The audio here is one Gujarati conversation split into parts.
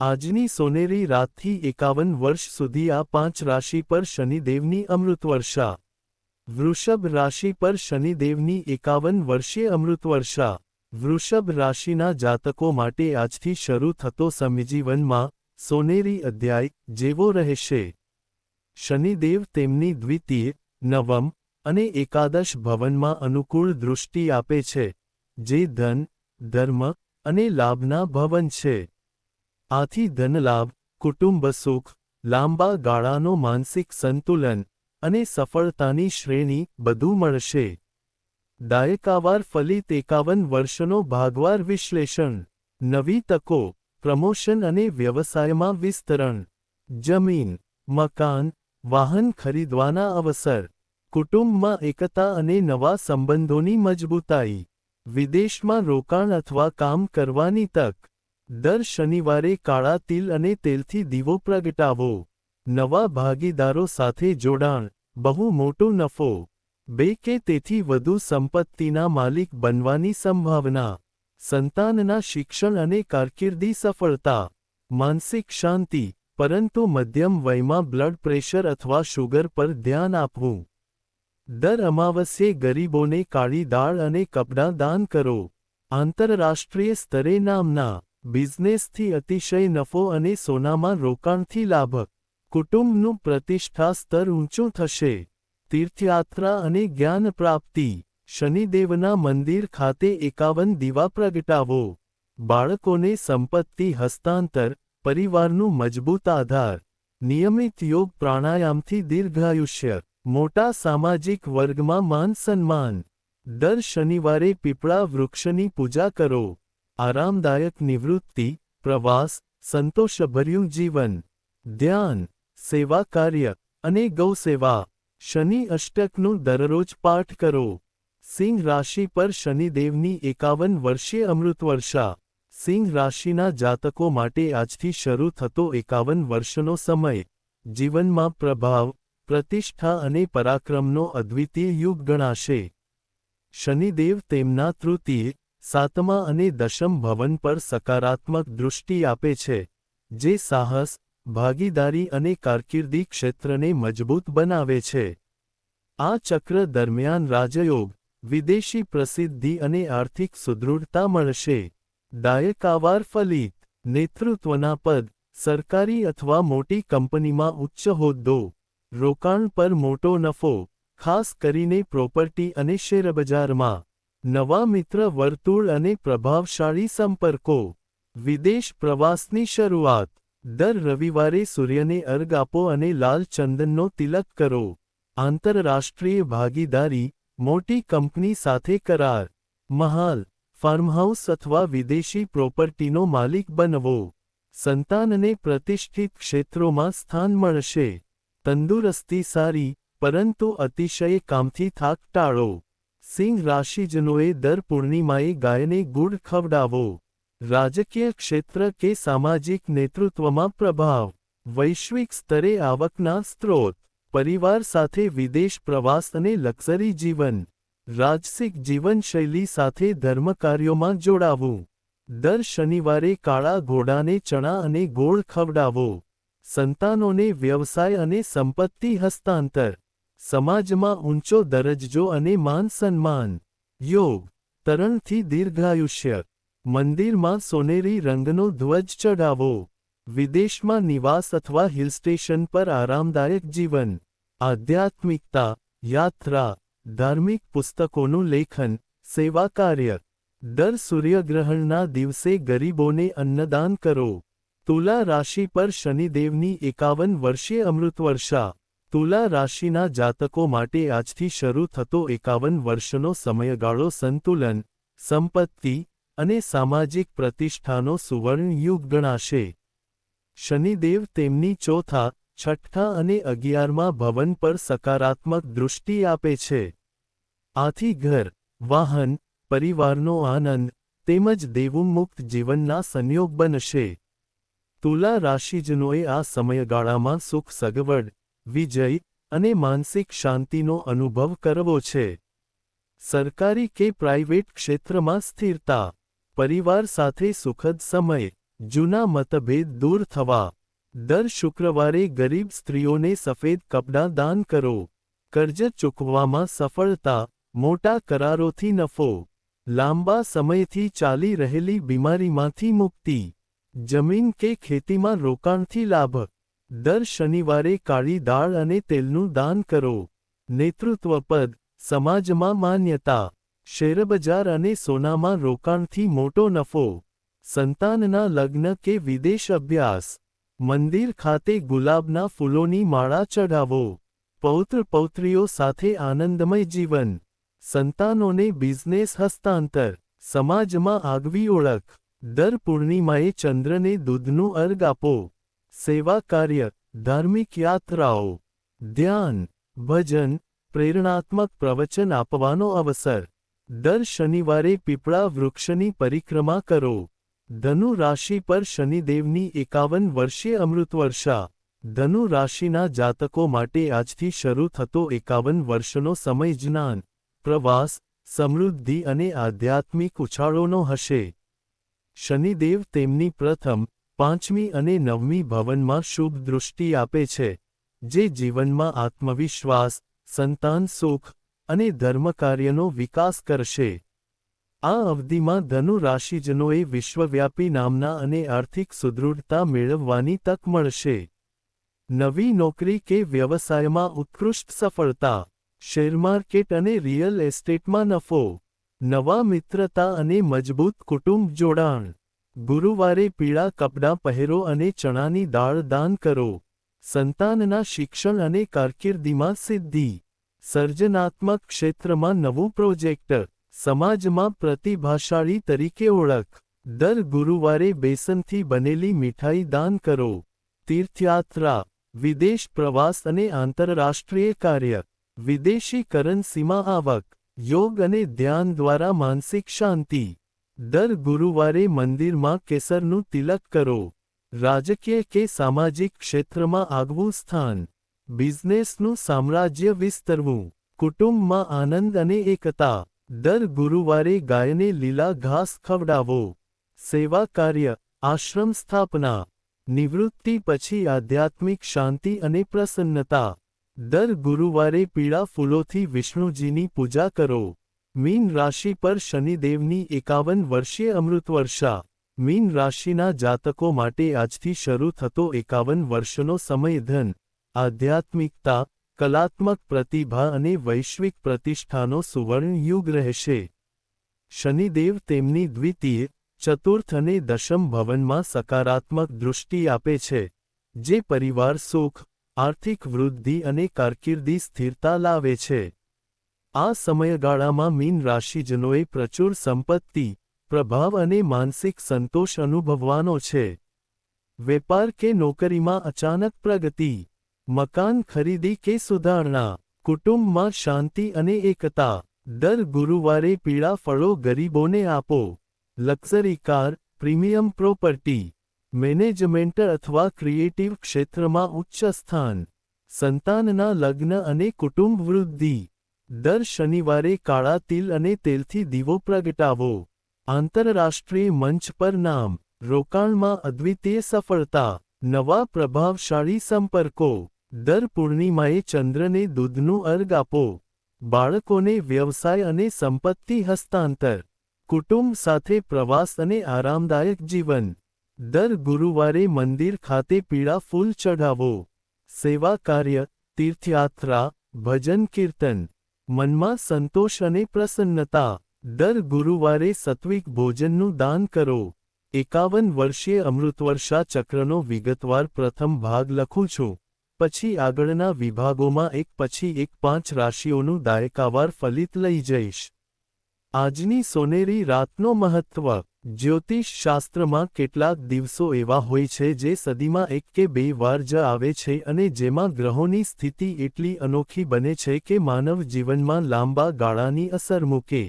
આજની સોનેરી રાતથી એકાવન વર્ષ સુધી આ પાંચ રાશિ પર શનિદેવની અમૃતવર્ષા વૃષભ રાશિ પર શનિદેવની એકાવન વર્ષે. અમૃતવર્ષા વૃષભ રાશિના જાતકો માટે આજથી શરૂ થતો સમયજીવનમાં સોનેરી અધ્યાય જેવો રહેશે. શનિદેવ તેમની દ્વિતીય, નવમ અને એકાદશ ભવનમાં અનુકૂળ દૃષ્ટિ આપે છે. જે ધન, ધર્મ અને લાભના ભવન છે. આથી ધનલાભ, કુટુંબ સુખ, લાંબા ગાળાનો માનસિક સંતુલન અને સફળતાની શ્રેણી બધું મળશે. દાયકાવાર ફલિત એકાવન વર્ષનો ભાગવાર વિશ્લેષણ, નવી તકો, પ્રમોશન અને વ્યવસાયમાં વિસ્તરણ, જમીન, મકાન, વાહન ખરીદવાના અવસર, કુટુંબમાં એકતા અને નવા સંબંધોની મજબૂતાઈ, વિદેશમાં રોકાણ અથવા કામ કરવાની તક દર શનિવારે કાળા તિલ અને તેલથી દીવો પ્રગટાવો. નવા ભાગીદારો સાથે જોડાણ, બહુ મોટો નફો. બે કે તેથી વધુ સંપત્તિના માલિક બનવાની સંભાવના. સંતાનના શિક્ષણ અને કારકિર્દી સફળતા. માનસિક શાંતિ, પરંતુ મધ્યમ વયમાં બ્લડ પ્રેશર અથવા શુગર પર ધ્યાન આપવું. દર અમાવસ્યે ગરીબોને કાળી દાળ અને કપડાં દાન કરો. આંતરરાષ્ટ્રીય સ્તરે નામના બિઝનેસથી અતિશય નફો અને સોનામાં રોકાણથી લાભ કુટુંબનું પ્રતિષ્ઠા સ્તર ઊંચું થશે. તીર્થયાત્રા અને જ્ઞાન પ્રાપ્તિ. શનિદેવના મંદિર ખાતે એકાવન દીવા પ્રગટાવો. બાળકોને સંપત્તિ, હસ્તાંતર, પરિવારનું મજબૂત આધાર. નિયમિત યોગ પ્રાણાયામથી દીર્ઘાયુષ્ય. મોટા સામાજિક વર્ગમાં માન સન્માન. દર શનિવારે પીપળા વૃક્ષની પૂજા કરો. આરામદાયક નિવૃત્તિ, પ્રવાસ, સંતોષભર્યું જીવન, ધ્યાન, સેવા કાર્ય અને ગૌસેવા શનિ અષ્ટકનું દરરોજ પાઠ કરો. સિંહ રાશિ પર શનિદેવની એકાવન વર્ષીય અમૃતવર્ષા. સિંહ રાશિના જાતકો માટે આજથી શરૂ થતો એકાવન વર્ષનો સમય. જીવનમાં પ્રભાવ, પ્રતિષ્ઠા અને પરાક્રમનો અદ્વિતીય યુગ ગણાશે. શનિદેવ તેમના તૃતીય સાતમા અને દશમ ભવન પર સકારાત્મક દૃષ્ટિ આપે છે, જે સાહસ, ભાગીદારી અને કારકિર્દી ક્ષેત્રને મજબૂત બનાવે છે. આ ચક્ર દરમિયાન રાજયોગ, વિદેશી પ્રસિદ્ધિ અને આર્થિક સુદૃઢતા મળશે. દાયકાવાર ફલિત, નેતૃત્વના પદ, સરકારી અથવા મોટી કંપનીમાં ઉચ્ચ હોદ્દો, રોકાણ પર મોટો નફો, ખાસ કરીને પ્રોપર્ટી અને શેરબજારમાં. નવા મિત્ર, વર્તુળ અને પ્રભાવશાળી સંપર્કો. વિદેશ પ્રવાસની શરૂઆત. દર રવિવારે સૂર્યને અર્ઘ આપો અને લાલ ચંદનનો તિલક કરો. આંતરરાષ્ટ્રીય ભાગીદારી. મોટી કંપની સાથે કરાર. મહાલ. ફાર્મહાઉસ અથવા વિદેશી પ્રોપર્ટીનો માલિક બનવો. સંતાનને પ્રતિષ્ઠિત ક્ષેત્રોમાં સ્થાન મળશે. તંદુરસ્તી સારી, પરંતુ અતિશય કામથી થાક ટાળો. સિંહ રાશિજનોએ દર પૂર્ણિમાએ ગાયને ગુડ ખવડાવો. રાજકીય ક્ષેત્ર કે સામાજિક નેતૃત્વમાં પ્રભાવ. વૈશ્વિક સ્તરે આવકના સ્ત્રોત. પરિવાર સાથે વિદેશ પ્રવાસ અને લક્ઝરી જીવન. રાજસિક જીવનશૈલી સાથે ધર્મકાર્યોમાં જોડાવું. દર શનિવારે કાળા ઘોડાને ચણા અને ગોળ ખવડાવો. સંતાનોને વ્યવસાય અને સંપત્તિ હસ્તાંતર. સમાજમાં ઊંચો દરજ્જો અને માન સન્માન. યોગ, તરણથી દીર્ઘાયુષ્ય. મંદિરમાં સોનેરી રંગનો ધ્વજ ચઢાવો. વિદેશમાં નિવાસ અથવા હિલ સ્ટેશન પર આરામદાયક જીવન. આધ્યાત્મિકતા, યાત્રા, ધાર્મિક પુસ્તકોનું લેખન, સેવા કાર્ય. દર સૂર્યગ્રહણના દિવસે ગરીબોને અન્નદાન કરો. તુલા રાશિ પર શનિદેવની એકાવન વર્ષે અમૃતવર્ષા. તુલા રાશિના જાતકો માટે આજથી શરૂ થતો એકાવન વર્ષનો સમયગાળો સંતુલન, સંપત્તિ અને સામાજિક પ્રતિષ્ઠાનો સુવર્ણ યુગ ગણાશે. શનિદેવ તેમની ચોથા, છઠ્ઠા અને અગિયારમાં ભવન પર સકારાત્મક દૃષ્ટિ આપે છે. આથી ઘર, વાહન, પરિવારનો આનંદ તેમજ દેવોન્મુક્ત જીવનના સંયોગ બનશે. તુલા રાશિજનોએ આ સમયગાળામાં સુખ સગવડ વિજય અને માનસિક શાંતિનો અનુભવ કરવો છે. સરકારી કે પ્રાઇવેટ ક્ષેત્રમાં સ્થિરતા, પરિવાર સાથે સુખદ સમય, જૂના મતભેદ દૂર થવા. દર શુક્રવારે ગરીબ સ્ત્રીઓને સફેદ કપડાં દાન કરો. કર્જ ચૂકવવામાં સફળતા, મોટા કરારોથી નફો. લાંબા સમયથી ચાલી રહેલી બીમારીમાંથી મુક્તિ. જમીન કે ખેતીમાં રોકાણથી લાભ. દર શનિવારે કાળી દાળ અને તેલનું દાન કરો. નેતૃત્વ પદ, સમાજમાં માન્યતા, શેરબજાર અને સોનામાં રોકાણથી મોટો નફો, સંતાનના લગ્ન કે વિદેશ અભ્યાસ, મંદિર ખાતે ગુલાબના ફૂલોની માળા ચઢાવો, પૌત્ર પૌત્રીઓ સાથે આનંદમય જીવન, સંતાનોને બિઝનેસ હસ્તાંતર, સમાજમાં આગવી ઓળખ, દર પૂર્ણિમાએ ચંદ્રને દૂધનું અર્ગ આપો. સેવા કાર્ય, ધાર્મિક યાત્રાઓ, ધ્યાન, ભજન, પ્રેરણાત્મક પ્રવચન આપવાનો અવસર. દર શનિવારે પીપળા વૃક્ષની પરિક્રમા કરો. ધનુ રાશિ પર શનિદેવની એકાવન વર્ષે અમૃતવર્ષા. ધનુ રાશિના જાતકો માટે આજથી શરૂ થતો એકાવન વર્ષનો સમય જ્ઞાન, પ્રવાસ, સમૃદ્ધિ અને આધ્યાત્મિક ઉછાળોનો હશે. શનિદેવ તેમની પ્રથમ પાંચમી અને નવમી ભવનમાં શુભ દૃષ્ટિ આપે છે, જે જીવનમાં આત્મવિશ્વાસ, સંતાન સુખ અને ધર્મકાર્યનો વિકાસ કરશે. આ અવધિમાં ધનુ રાશિજનોએ વિશ્વવ્યાપી નામના અને આર્થિક સુદૃઢતા મેળવવાની તક મળશે. નવી નોકરી કે વ્યવસાયમાં ઉત્કૃષ્ટ સફળતા શેરમાર્કેટ અને રિયલ એસ્ટેટમાં નફો, નવા મિત્રતા અને મજબૂત કુટુંબ જોડાણ. ગુરુવારે પીળા કપડાં પહેરો અને ચણાની દાળ દાન કરો. સંતાનના શિક્ષણ અને કારકિર્દીમાં સિદ્ધિ. સર્જનાત્મક ક્ષેત્રમાં નવું પ્રોજેક્ટ. સમાજમાં પ્રતિભાશાળી તરીકે ઓળખ. દર ગુરુવારે બેસનથી બનેલી મીઠાઈ દાન કરો. તીર્થયાત્રા. વિદેશ પ્રવાસ અને આંતરરાષ્ટ્રીય કાર્ય. વિદેશી કરન્સીમાં આવક. યોગ અને ધ્યાન દ્વારા માનસિક શાંતિ. દર ગુરુવારે મંદિરમાં કેસરનું તિલક કરો. રાજકીય કે સામાજિક ક્ષેત્રમાં આગવું સ્થાન. બિઝનેસનું સામ્રાજ્ય વિસ્તરવું. કુટુંબમાં આનંદ અને એકતા. દર ગુરુવારે ગાયને લીલા ઘાસ ખવડાવો. સેવા કાર્ય, આશ્રમ સ્થાપના. નિવૃત્તિ પછી આધ્યાત્મિક શાંતિ અને પ્રસન્નતા. દર ગુરુવારે પીળા ફૂલોથી વિષ્ણુજીની પૂજા કરો. મીન રાશિ પર શનિદેવની એકાવન વર્ષીય અમૃતવર્ષા મીન રાશિના જાતકો માટે આજથી શરૂ થતો એકાવન વર્ષનો સમય ધન, આધ્યાત્મિકતા, કલાત્મક પ્રતિભા અને વૈશ્વિક પ્રતિષ્ઠાનો સુવર્ણ યુગ રહેશે. શનિદેવ તેમની દ્વિતીય, ચતુર્થ અને દશમ ભવનમાં સકારાત્મક દૃષ્ટિ આપે છે, જે પરિવાર સુખ, આર્થિક વૃદ્ધિ અને કારકિર્દી સ્થિરતા લાવે છે. આ સમયગાળામાં મીન રાશિજનોએ પ્રચુર સંપત્તિ, પ્રભાવ અને માનસિક સંતોષ અનુભવવાનો છે. વેપાર કે નોકરીમાં અચાનક પ્રગતિ, મકાન ખરીદી કે સુધારણા, કુટુંબમાં શાંતિ અને એકતા, દર ગુરુવારે પીળા ફળો ગરીબોને આપો, luxury car, premium property, management અથવા ક્રિએટિવ ક્ષેત્રમાં ઉચ્ચ સ્થાન, સંતાનના લગ્ન અને કુટુંબ વૃદ્ધિ. દર શનિવારે કાળા તિલ અને તેલથી દીવો પ્રગટાવો. આંતરરાષ્ટ્રીય મંચ પર નામ, રોકાણમાં અદ્વિતીય સફળતા, નવા પ્રભાવશાળી સંપર્કો. દર પૂર્ણિમાએ ચંદ્રને દૂધનું અર્ગ આપો. બાળકોને વ્યવસાય અને સંપત્તિ હસ્તાંતર. કુટુંબ સાથે પ્રવાસ અને આરામદાયક જીવન. દર ગુરુવારે મંદિર ખાતે પીળા ફૂલ ચઢાવો. સેવા કાર્ય, તીર્થયાત્રા, ભજન કીર્તન. મનમાં સંતોષ અને પ્રસન્નતા. દર ગુરુવારે સત્વિક ભોજનનું દાન કરો. એકાવન વર્ષીય અમૃતવર્ષા ચક્રનો વિગતવાર પ્રથમ ભાગ લખું છું. પછી આગળના વિભાગોમાં એક, પછી એક, પાંચ રાશિઓનું દાયકાવાર ફલિત લઈ જઈશ. આજની સોનેરી રાતનો મહત્વ. જ્યોતિષ શાસ્ત્રમાં કેટલાક દિવસો એવા હોય છે જે સદીમાં એક કે બે વાર જ આવે છે અને જેમાં ગ્રહોની સ્થિતિ એટલી અનોખી બને છે કે માનવ જીવનમાં લાંબા ગાળાની અસર મૂકે.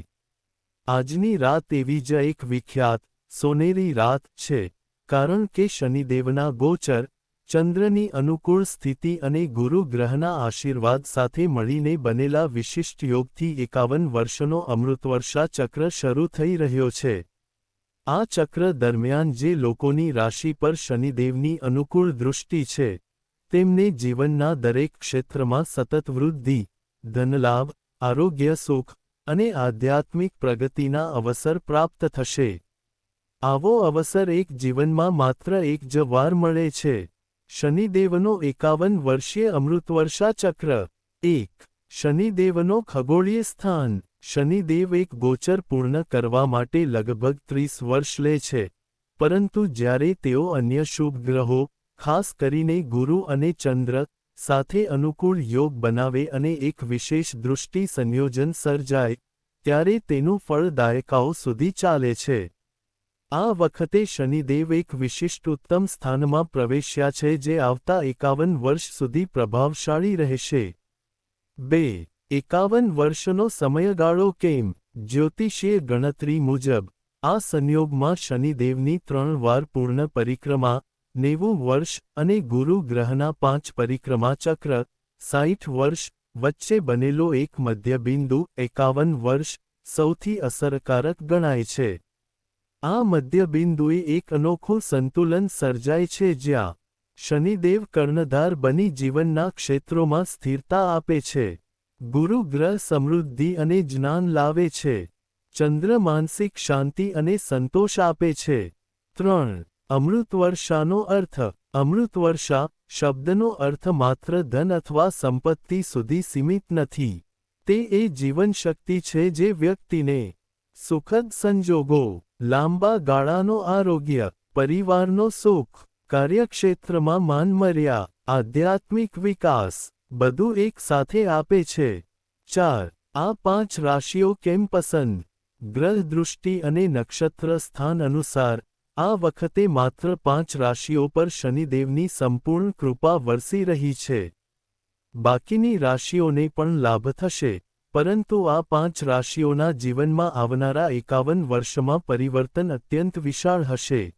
આજની રાત એવી જ એક વિખ્યાત, સોનેરી રાત છે, કારણ કે શનિદેવના ગોચર, ચંદ્રની અનુકૂળ સ્થિતિ અને ગુરુ ગ્રહના આશીર્વાદ સાથે મળીને બનેલા વિશિષ્ટ યોગથી એકાવન વર્ષનો અમૃતવર્ષા ચક્ર શરૂ થઈ રહ્યો છે. આ ચક્ર દરમિયાન જે લોકોની રાશિ પર શનિદેવની અનુકૂળ દૃષ્ટિ છે, તેમને જીવનના દરેક ક્ષેત્રમાં સતત વૃદ્ધિ, ધનલાભ, આરોગ્ય, સુખ અને આધ્યાત્મિક પ્રગતિના અવસર પ્રાપ્ત થશે. આવો અવસર એક જીવનમાં માત્ર એક જ વાર મળે છે. શનિદેવનો એકાવન વર્ષીય અમૃતવર્ષા ચક્ર. એક. શનિદેવનો ખગોળીય સ્થાન. શનિદેવ એક ગોચર પૂર્ણ કરવા માટે લગભગ ત્રીસ વર્ષ લે છે. પરંતુ જ્યારે તેઓ અન્ય શુભ ગ્રહો, ખાસ કરીને ગુરુ અને ચંદ્ર, સાથે અનુકૂળ યોગ બનાવે અને એક વિશેષ દૃષ્ટિ સંયોજન સર્જાય, ત્યારે તેનું ફળ દાયકાઓ સુધી ચાલે છે. આ વખતે શનિદેવ એક વિશિષ્ટ ઉત્તમ સ્થાનમાં પ્રવેશ્યા છે જે આવતા એકાવન વર્ષ સુધી પ્રભાવશાળી રહેશે. બે એકાવન વર્ષનો સમયગાળો કેમ? જ્યોતિષીય ગણતરી મુજબ, આ સંયોગમાં શનિદેવની ત્રણ વાર પૂર્ણ પરિક્રમા, નેવું વર્ષ અને ગુરુ ગ્રહના પાંચ પરિક્રમા ચક્ર સાઠ વર્ષ, વચ્ચે બનેલો એક મધ્યબિંદુ એકાવન વર્ષ, સૌથી અસરકારક ગણાય છે. આ મધ્યબિંદુએ એક અનોખું સંતુલન સર્જાય છે જ્યાં શનિદેવ કર્ણધાર બની જીવનના ક્ષેત્રોમાં સ્થિરતા આપે છે. ગુરુ ગ્રહ સમૃદ્ધિ અને જ્ઞાન લાવે છે. ચંદ્ર માનસિક શાંતિ અને સંતોષ આપે છે. ત્રણ, અમૃતવર્ષાનો અર્થ. અમૃતવર્ષા શબ્દનો અર્થ માત્ર ધન અથવા સંપત્તિ સુધી સીમિત નથી. તે એ જીવનશક્તિ છે જે વ્યક્તિને સુખદ સંજોગો, લાંબા ગાળાનો આરોગ્ય, પરિવારનો સુખ, કાર્યક્ષેત્રમાં માનમર્યા, આધ્યાત્મિક વિકાસ બધું એક સાથે આપે છે. ચાર, આ પાંચ રાશિઓ કેમ પસંદ? ગ્રહ દૃષ્ટિ અને નક્ષત્ર સ્થાન અનુસાર, આ વખતે માત્ર પાંચ રાશિઓ પર શનિદેવની સંપૂર્ણ કૃપા વરસી રહી છે. બાકીની રાશિઓને પણ લાભ થશે, પરંતુ આ પાંચ રાશિઓના જીવનમાં આવનારા એકાવન વર્ષમાં પરિવર્તન અત્યંત વિશાળ હશે.